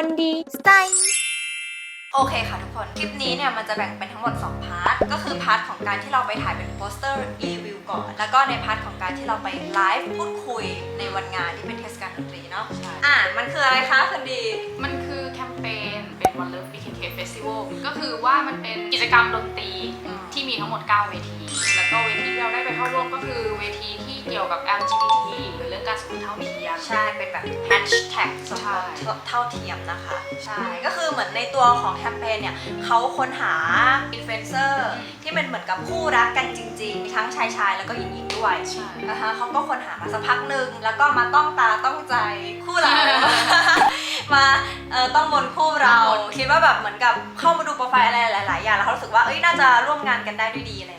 คนดีสไตล์โอเคค่ะทุกคน คลิปนี้เนี่ยมันจะแบ่งเป็นทั้งหมด 2 พาร์ท ก็คือพาร์ทของการที่เราไปถ่ายเป็นโปสเตอร์รีวิวก่อน แล้วก็ในพาร์ทของการที่เราไปไลฟ์พูดคุยในวันงานที่เป็นเทศกาลดนตรีเนาะใช่อะมันคืออะไรคะคนดี มันคือแคมเปญเป็น One Love BKK Festival ก็คือว่ามันเป็นกิจกรรมดนตรีอืมที่มีทั้งหมด 9 เวที แล้วก็เวทีที่เราได้ไปเข้าร่วมก็คือเวทีที่เกี่ยวกับ LGBT หรือเรื่องการสมรสเท่าเทียม ใช่ เป็นแบบแฮชแท็กสมรสใช่เท่าเทียมนะคะ ใช่ ก็คือเหมือนในตัวของแคมเปญเนี่ยเขาค้นหาอินฟลูเอนเซอร์ที่เป็นเหมือนกับคู่รักกันจริง ๆ ทั้งชายชายๆแล้วก็หญิงหญิงๆด้วยใช่นะคะเขาก็ค้นหามาสักพักหนึ่งแล้วก็มาต้องตาต้องใจคู่เรามาเออต้องมนคู่เราคิดว่าแบบเหมือนกับเข้ามาดูโปรไฟล์อะไรหลาย ๆ อย่างแล้วเขารู้สึกว่าเอ้ยน่าจะร่วมงานกันได้ด้วยดีอะไร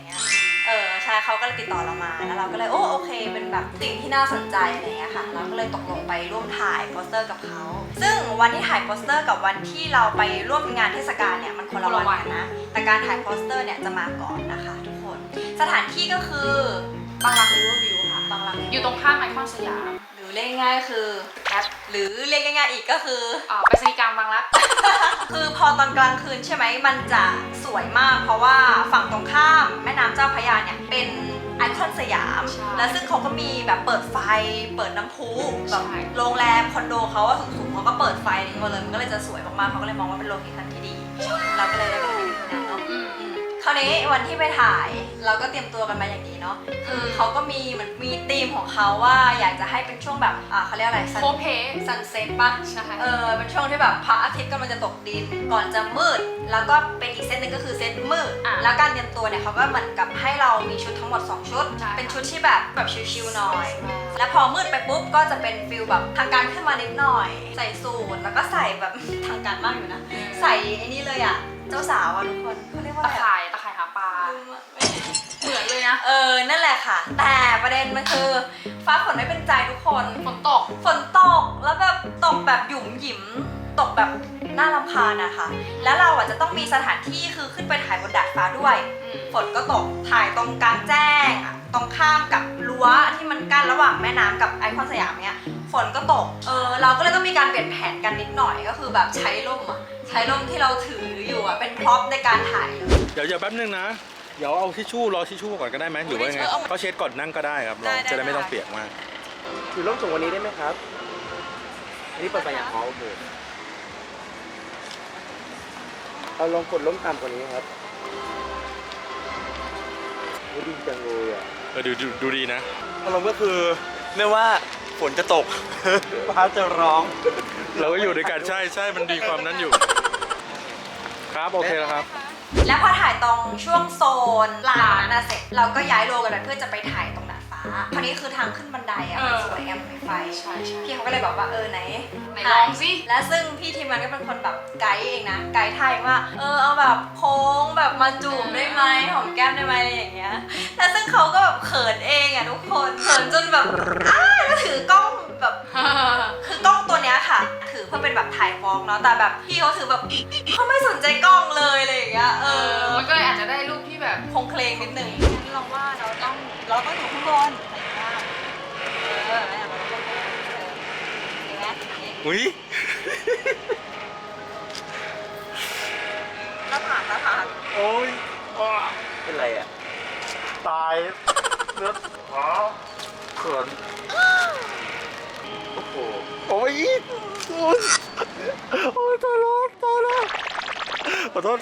เออใช่เขาก็เลยติดต่อเรามาแล้วเราก็เลยโอ้โอเค เป็นแบบสิ่งที่น่าสนใจอะไรเงี้ยค่ะเราก็เลยตกลงไปร่วมถ่ายโปสเตอร์กับเขาซึ่งวันที่ถ่ายโปสเตอร์กับวันที่เราไปร่วมงานเทศกาลเนี่ยมันคนละวันกันนะแต่การถ่ายโปสเตอร์เนี่ยจะมาก่อนนะคะ ทุกคน สถานที่ก็คือบางรักริเวอร์วิวค่ะบางรักอยู่ตรงข้ามไอคอนสยาม เรียกง่ายๆคือแอปหรือเรียกง่ายๆอีกก็คืออ่าไปรษณีย์กลางบางรัก คือพอตอนกลางคืนใช่ไหมมันจะสวยมาก เพราะว่าฝั่งตรงข้ามแม่น้ำเจ้าพระยาเนี่ยเป็นไอคอนสยาม ใช่แล้วซึ่งเขาก็มีแบบเปิดไฟ เปิดน้ำพุแบบใช่ โรงแรมคอนโดเขาว่าสูงๆเขาก็เปิดไฟอะไรอย่างเงี้ยหมดเลยมันก็เลยจะสวยมากๆเขาก็เลยมองว่าเป็นโลเคชั่นที่ดีเราก็เลยได้ไปถ่ายที่นั่นเนาะ อืมอืม คราวนี้วันที่ไปถ่ายเราก็เตรียมตัวกันมาอย่างดีเนาะคือเขาก็มีเหมือนมีธีมของเขาว่าอยากจะให้เป็นช่วงแบบอ่าเขาเรียกอะไรโคเพซันเซ็ตปะใช่เออเป็นช่วงที่แบบพระอาทิตย์กำลังจะตกดินก่อนจะมืด แล้วก็เป็นอีกเซตหนึ่งก็คือเซตมืด อะแล้วการเตรียมตัวเนี่ยเขาก็เหมือนกับให้เรามีชุดทั้งหมด 2 ชุด ใช่ เป็นชุดที่แบบแบบชิวๆหน่อย แล้วพอมืดไปปุ๊บก็จะเป็นฟิลแบบทางการขึ้นมานิดหน่อย ใส่สูทแล้วก็ใส่แบบ ทางการมากอยู่นะ ใส่ไอ้นี่เลยอะเจ้าสาวอะทุกคนเขาเรียกว่า นั่นแหละค่ะ แต่ประเด็นมันคือ ฟ้าฝนไม่เป็นใจทุกคน ฝนตก ฝนตกแล้วแบบตกแบบหยุมหยิมตกแบบน่ารำคาญนะคะ แล้วเราอะจะต้องมีสถานที่คือขึ้นไปถ่ายบนดาดฟ้าด้วยอืมฝนก็ตกถ่ายตรงกลางแจ้งอะตรงข้ามกับรั้วที่มันกั้นระหว่างแม่น้ำกับไอคอนสยามเนี้ย ฝนก็ตก เออเราก็เลยต้องมีการเปลี่ยนแผนกันนิดหน่อยก็คือแบบใช้ร่มอะใช้ร่มที่เราถืออยู่อะเป็นพร็อพในการถ่ายเลย เดี๋ยวเดี๋ยวแป๊บนึงนะ เดี๋ยวเอาทิชชู่รอทิชชู่ก่อนก็ได้ไหมหรือว่ายังไงก็เช็ดก่อนนั่งก็ได้ครับเราได้ได้จะได้ไม่ต้องเปียกมาก ถือร่มสูงกวันนี้ได้ไหมครับ อันนี้เปิดไฟอย่างอ๋อโอเคเอาลองกดร่มต่ำกว่านี้ครับโอ้ดีจังเลยอะเออดูดูดูดีนะ อารมณ์ก็คือไม่ว่าฝนจะตก ฟ้าจะร้อง เราก็อยู่ด้วยกันใช่ใช่มันดีความนั้นอยู่ ครับโอเคแล้วครับ แล้วพอถ่ายตรงช่วงโซนลานนั้นนะเสร็จเราก็ย้ายโลกันไปเพื่อจะไปถ่ายตรงดาดฟ้าคราวนี้คือทางขึ้นบันไดอะมันสวยงามเป็นไฟใช่ใช่ พี่เขาก็เลยบอกว่าเออไหนไหนลองสิ และซึ่งพี่ทีมงานก็เป็นคนแบบไกด์เองนะไกด์ไทยว่าเออเอาแบบโค้งแบบมาจูบได้ไหมหอมแก้มได้ไหมอะไรอย่างเงี้ยแล้วซึ่งเขาก็แบบเขินเองอะทุกคนเขินจนแบบอ้า เนาะแต่แบบพี่เขาถือแบบเขาไม่สนใจกล้องเลยอะไรอย่างเงี้ยเอเอออมันก็เลยอาจจะได้รูปที่แบบคงเคลงนิดนึงงั้นเราว่าเราต้องเราต้องอยู่ข้างบนอะไรอย่างเงี้ยเออแล้วเราต้องเออเห็นไหมอุ้ยหน้าผากหน้าผาก โอ้ยอ้อเป็นไรอะ ตายเลือดอ๋อเขินโอ้โหโอ้ยโอ้ย โอ้ยตายแล้วตายแล้วขอโทษ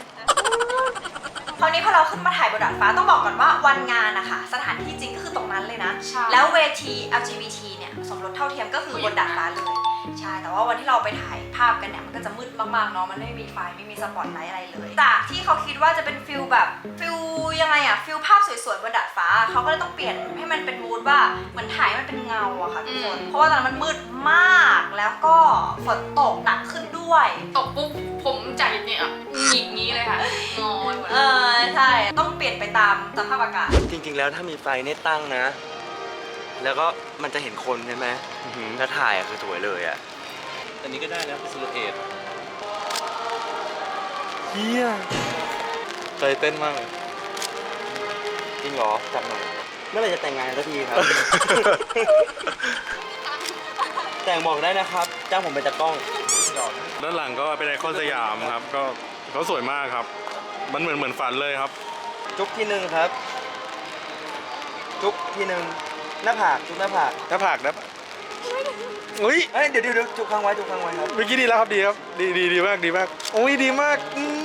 คราวนี้พอเราขึ้นมาถ่ายบนดาดฟ้าต้องบอกก่อนว่าวันงานนะคะสถานที่จริงก็คือตรงนั้นเลยนะ ใช่ แล้วเวที LGBT เนี่ยสมรสเท่าเทียมก็คือบนดาดฟ้าเลย ใช่ แต่ว่าวันที่เราไปถ่ายภาพกันเนี่ยมันก็จะมืดมากๆเนาะ มันไม่มีไฟไม่มีสปอตไลท์อะไรเลย จากที่เขาคิดว่าจะเป็นฟิลแบบฟิลยังไงอะฟิลภาพสวยๆบนดาดฟ้า เขาก็เลยต้องเปลี่ยนให้มันเป็นมูดว่าเหมือนถ่ายให้มันเป็นเงาอะค่ะทุกคน เพราะว่าตอนนั้นมันมืดมาก แล้วก็ฝนตกหนักขึ้นด้วย ตกปุ๊บผมใจเนี่ยหงิกงี้เลยค่ะงอยหมดเออใช่ ต้องเปลี่ยนไปตามสภาพอากาศ จริงๆ แล้วถ้ามีไฟเนี่ยตั้งนะ แล้วก็มันจะเห็นคนใช่ไหมอื้อหือถ้าถ่ายอะคือสวยเลยอะอันนี้ก็ได้นะซิลูเอตเฮียใจเต้นมากเลยจริงเหรอจับหน่อยเมื่อไหร่จะแต่งงานกันสักทีครับ แต่งบอกได้นะครับ จ้างผมเป็นตากล้อง ด้านหลังก็เป็นไอคอนสยามครับ ก็เขาสวยมากครับ มันเหมือนเหมือนฝันเลยครับ จุ๊บที่หนึ่งครับ จุ๊บที่หนึ่ง หน้าผากจุ๊บหน้าผากถ้าผักนะอุ้ยเอ้ยเดี๋ยวเดี๋ยวเดี๋ยวจุ๊บค้างไว้จุ๊บค้างไว้ครับ เมื่อกี้ดีแล้วครับดีครับ ดีดีดีมากดีมากโอ้ยดีมากอืม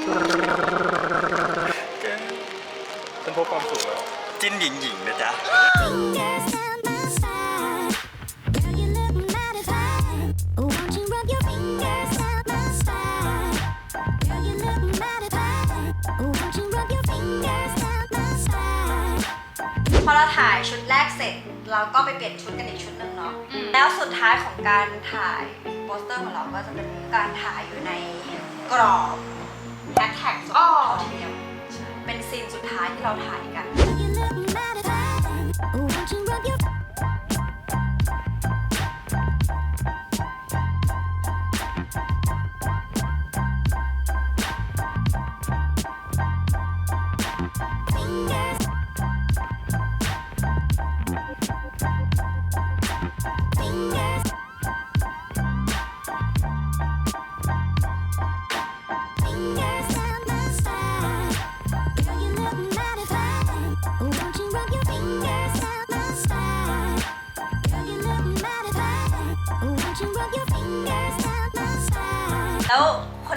ฉันพบความสุขแล้ว จิ้นหญิงหญิงนะจ๊ะ Fingers down my spine. Girl, you look mighty fine. Won't you rub your fingers down my spine? Girl, you look mighty fine. Won't you rub your fingers down my spine? พอเราถ่ายชุดแรกเสร็จ เราก็ไปเปลี่ยนชุดกันอีกชุดหนึ่งเนาะอืม แล้วสุดท้ายของการถ่ายโปสเตอร์ของเราก็จะเป็นการถ่ายอยู่ในกรอบแฮชแท็กสมรสเท่าเทียมเป็นซีนสุดท้ายที่เราถ่ายกัน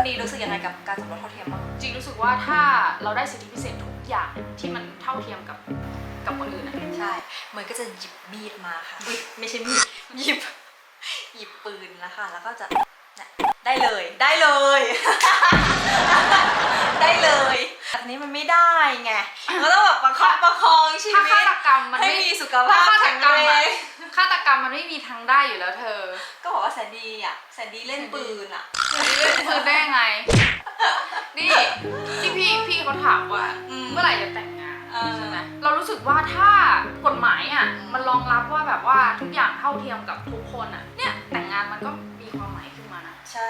นดีรู้สึกยังไงกับการสมรสเท่าเทียมบ้างจริงรู้สึกว่าถ้าเราได้สิทธิพิเศษทุกอย่างที่มันเท่าเทียมกับกับคนอื่นอะใช่เหมือนก็จะหยิบมีดมาค่ะอุ๊ยไม่ใช่มีดหยิบ หยิบปืนแล้วค่ะ แล้วก็จะเนี่ยได้เลย ได้เลย ได้เลยแบบนี้ มันไม่ได้ไงมันก็ต้องแบบประคับประคองชีถ้าวิฆาตตกรรมมันให้ไม่มีสุขถ้าภาพฆาตแข็งกรรมแรอะงฆาตกรรมมันไม่มีทางได้อยู่แล้วเธอก็บอกว่าแซนดี้อะแซนดี้เล่นปืนอะคือได้ยังไง นี่ที่พี่พี่เขาถามว่าอืมเมื่อไหร่จะแต่งงานเออใช่ไหมเรารู้สึกว่าถ้ากฎหมายอะอืม มันรองรับว่าแบบว่าทุกอย่างเท่าเทียมกับทุกคนอะเนี่ยแต่งงานมันก็มีความหมายขึ้นมานะ ใช่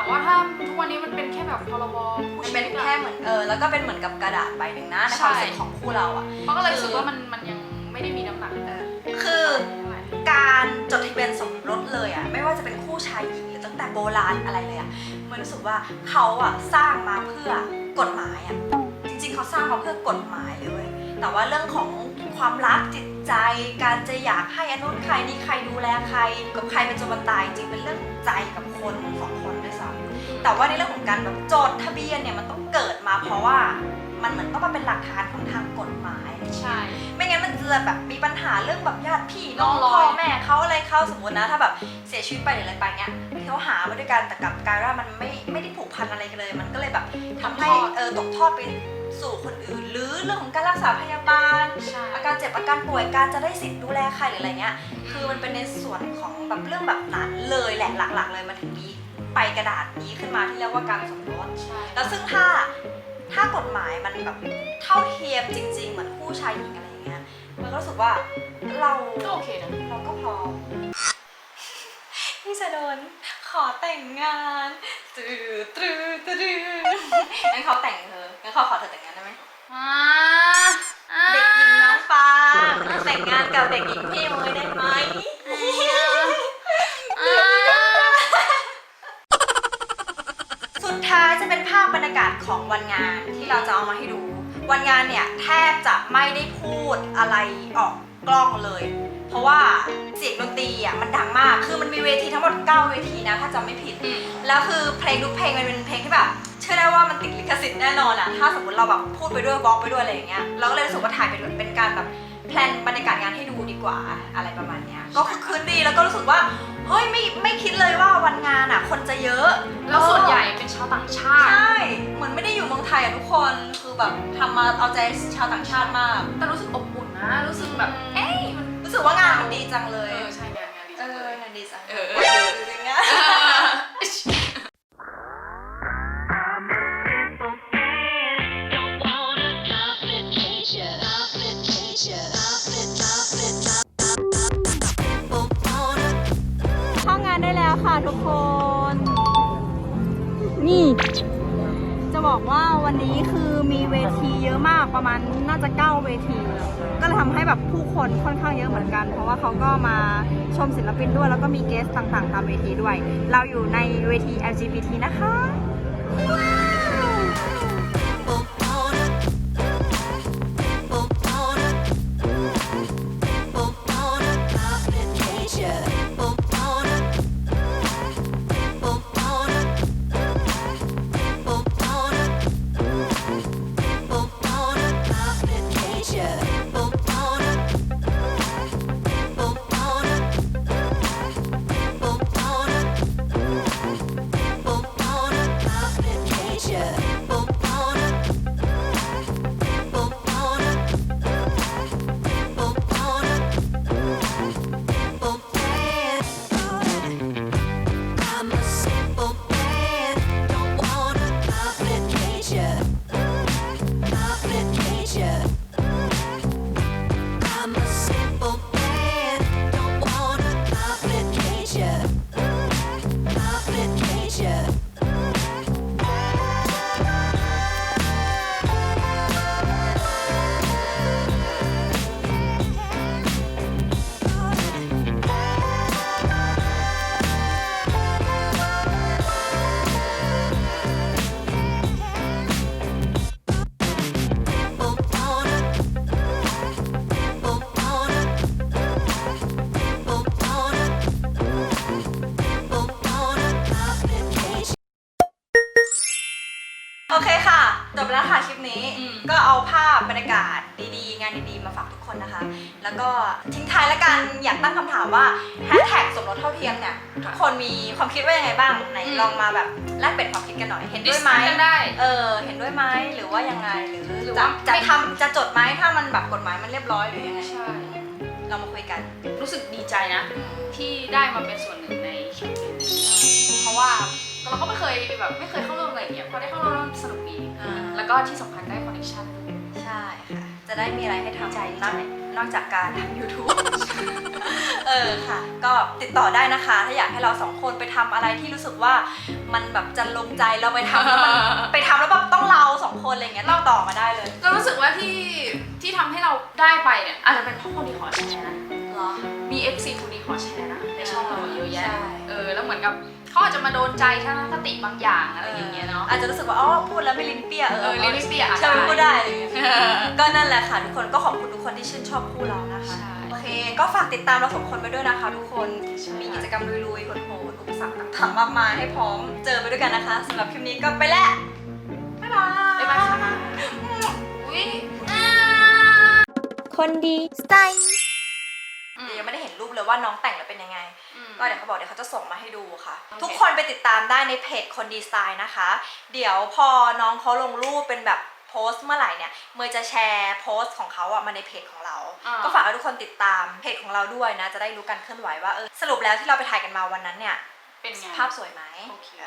แต่ว่าถ้าทุกวันนี้มันเป็นแค่แบบพรบผู้มันชีเป็นวิตอะแค่เหมือนเออแล้วก็เป็นเหมือนกับกระดาษใบหนึ่งนะในความรู้สึกของคู่เราอะ เขาก็เลยรู้สึกว่ามันมันยังไม่ได้มีน้ำหนักเออคือ การจดทะเบียนสมรสเลยอะไม่ว่าจะเป็นคู่ชายหญิงหรือตั้งแต่โบราณอะไรเลยอะมันรู้สึกว่าเขาอะสร้างมาเพื่อกฎหมายอะจริงๆเขาสร้างมาเพื่อกฎหมายเลยเว้ยแต่ว่าเรื่องของความรักจิตใจ การจะอยากให้อนุนใครนี่ใครดูแลใคร กับใครเป็นจนวันตายจริงเป็นเรื่องใจกับคนสองคนด้วยซ้ำ แต่ว่าในเรื่องของการแบบจดทะเบียนเนี่ยมันต้องเกิดมาเพราะว่ามันเหมือนต้องมาเป็นหลักฐานของทางกฎหมายอะไรอย่างเงี้ย ใช่ ไม่งั้นมันจะแบบมีปัญหาเรื่องแบบญาติพี่น้องร่องรพ่อย อแม่เขาอะไรเขาสมมตินะ ถ้าแบบเสียชีวิตไปหรืออะไรไปเงี้ยเขาหามาด้วยกันแต่กลับกลายว่ามันไม่ไม่ได้ผูกพันอะไรกันเลย มันก็เลยแบบทำให้เออตกทอดไปสู่คนอื่น หรือเรื่องของการรักษาพยาบาล ใช่ อาการเจ็บอาการป่วยการจะได้สิทธิ์ดูแลใครหรืออะไรเงี้ยคือมันเป็นในส่วนของแบบเรื่องแบบนั้นเลยแหละหลักๆเลยมันถึงมี ไปกระดาษนี้ขึ้นมาที่เรียกว่าการสมรสใช่ แล้วซึ่งถ้าถ้ากฎหมายมันแบบเท่าเทียมจริง ๆ เหมือนคู่ชายหญิงอะไรอย่างเงี้ยมันก็รู้สึกว่าเราก็โอเคนะ เราก็พร้อมพี่จะโดนขอแต่งงานตรื้อตรื้อตรื้องั้นเขาแต่งเธองั้นเขาขอเธอแต่งงานได้ไหมอ่าอ่าเด็กหญิงน้องฟางแต่งงานกับเด็กหญิงพี่เมยได้ไหม อ่า สุดท้ายจะเป็นภาพบรรยากาศของวันงานที่เราจะเอามาให้ดู วันงานเนี่ยแทบจะไม่ได้พูดอะไรออกกล้องเลย เพราะว่าเสียงดนตรีอะมันดังมาก คือมันมีเวทีทั้งหมด 9 เวทีนะถ้าจำไม่ผิดอืมแล้วคือเพลงทุกเพลงมันเป็นเพลงที่แบบเชื่อได้ว่ามันติดลิขสิทธิ์แน่นอนอะถ้าสมมติเราแบบพูดไปด้วยบล็อกไปด้วยอะไรอย่างเงี้ย เราก็เลยรู้สึกว่าถ่ายเป็นเป็นการแบบ แพลนบรรยากาศงานให้ดูดีกว่าอะไรประมาณเนี้ยก็คือคืนดีแล้วก็รู้สึกว่าเฮ้ยไม่ไม่คิดเลยว่าวันงานอะคนจะเยอะแล้วส่วนใหญ่เป็นชาวต่างชาติใช่เหมือนไม่ได้อยู่เมืองไทยอะทุกคนคือแบบทำมาเอาใจชาวต่างชาติมาก แต่รู้สึกอบอุ่นนะ รู้สึกแบบ เอ้ยมันรู้สึกว่างานมันดีจังเลเอย อใช่งานงานดีเอจังอเลย งานดีจังเออเอเออ บอกว่าวันนี้คือมีเวทีเยอะมากประมาณน่าจะเก้าเวที ก็เลยทำให้แบบผู้คนค่อนข้างเยอะเหมือนกัน เพราะว่าเขาก็มาชมศิลปินด้วย แล้วก็มีเกสต่างๆ ตามเวทีด้วย เราอยู่ในเวที LGBT นะคะ โอเคค่ะ จบแล้วค่ะคลิปนี้ อืม ก็เอาภาพบรรยากาศดีๆ งานดีๆ มาฝากทุกคนนะคะ แล้วก็ทิ้งท้ายแล้วกัน อยากตั้งคำถามว่าแฮชแท็กสมรสเท่าเทียมเนี่ย ทุกคนมีความคิดว่ายังไงบ้างไหนลองมาแบบแลกเปลี่ยนความคิดกันหน่อย เห็นด้วยไหม Discuss กันได้ เออ เห็นด้วยไหมหรือว่ายังไง หรือหรือจะว่าจะไม่ ทำจะจดไหมถ้ามันแบบกฎหมายมันเรียบร้อยหรือยังไง ใช่ เรามาคุยกันรู้สึกดีใจนะที่ได้มาเป็นส่วนหนึ่งในแคมเปญนี้เพราะว่าเราก็ไม่เคยแบบไม่เคยเข้าร่วมอะไรอย่างเงี้ยพอได้เข้าร่วมแล้ว ก็ที่สำคัญได้คอนเนคชั่นใช่ค่ะ จะได้มีอะไรให้ทำใจนอกใจนอกจากการทำ YouTube เออค่ะ ก็ติดต่อได้นะคะ ถ้าอยากให้เราสองคนไปทำอะไรที่รู้สึกว่ามันแบบจะลงใจเราไปทำแล้วมันไปทำแล้วแบบต้องเราสองคนอะไรเงี้ยเราต่อมาได้เลย เรารู้สึกว่าที่ที่ทำให้เราได้ไปเนี่ยอาจจะเป็นเพราะคนดีขอแชร์นะเหรอ มี FC คนดีขอแชร์นะในช่องเราเยอะแยะใช่ เออแล้วเหมือนกับเขาอาจจะมาโดนใจทัศนคติบางอย่างอะไรอย่างเงี้ยเนาะ อาจจะรู้สึกว่าอ๋อพูดแล้วไม่ลิ้นเปียเออเออลิ้นไม่เปียอะใช่ได้พูดได้อะไรอย่างเงี้ย ก็นั่นแหละค่ะทุกคนก็ขอบคุณทุกคนที่ชื่นชอบคู่เรานะคะ ใช่ โอเค ก็ฝากติดตามเราสองคนไปด้วยนะคะ ทุกคนใช่มีกิจกรรมลุยๆโหดๆอุปสรรคต่างๆมากมายให้พร้อมเจอไปด้วยกันนะคะสำหรับคลิปนี้ก็ไปแล้ว บ๊ายบาย บ๊ายบายค่ะอุ้ยคนดีสไตล์ รูปเลยว่าน้องแต่งแล้วเป็นยังไง ก็เดี๋ยวเขาบอกเดี๋ยวเขาจะส่งมาให้ดูค่ะโอเคทุกคนไปติดตามได้ในเพจคนดีไซน์นะคะ เดี๋ยวพอน้องเขาลงรูปเป็นแบบโพสต์เมื่อไหร่เนี่ยเมย์จะแชร์โพสต์ของเขาอะมาในเพจของเราอ่าก็ฝากให้ทุกคนติดตามเพจของเราด้วยนะ จะได้รู้การเคลื่อนไหวว่าเออสรุปแล้วที่เราไปถ่ายกันมาวันนั้นเนี่ยเป็นไงภาพสวยไหมโอเคเอ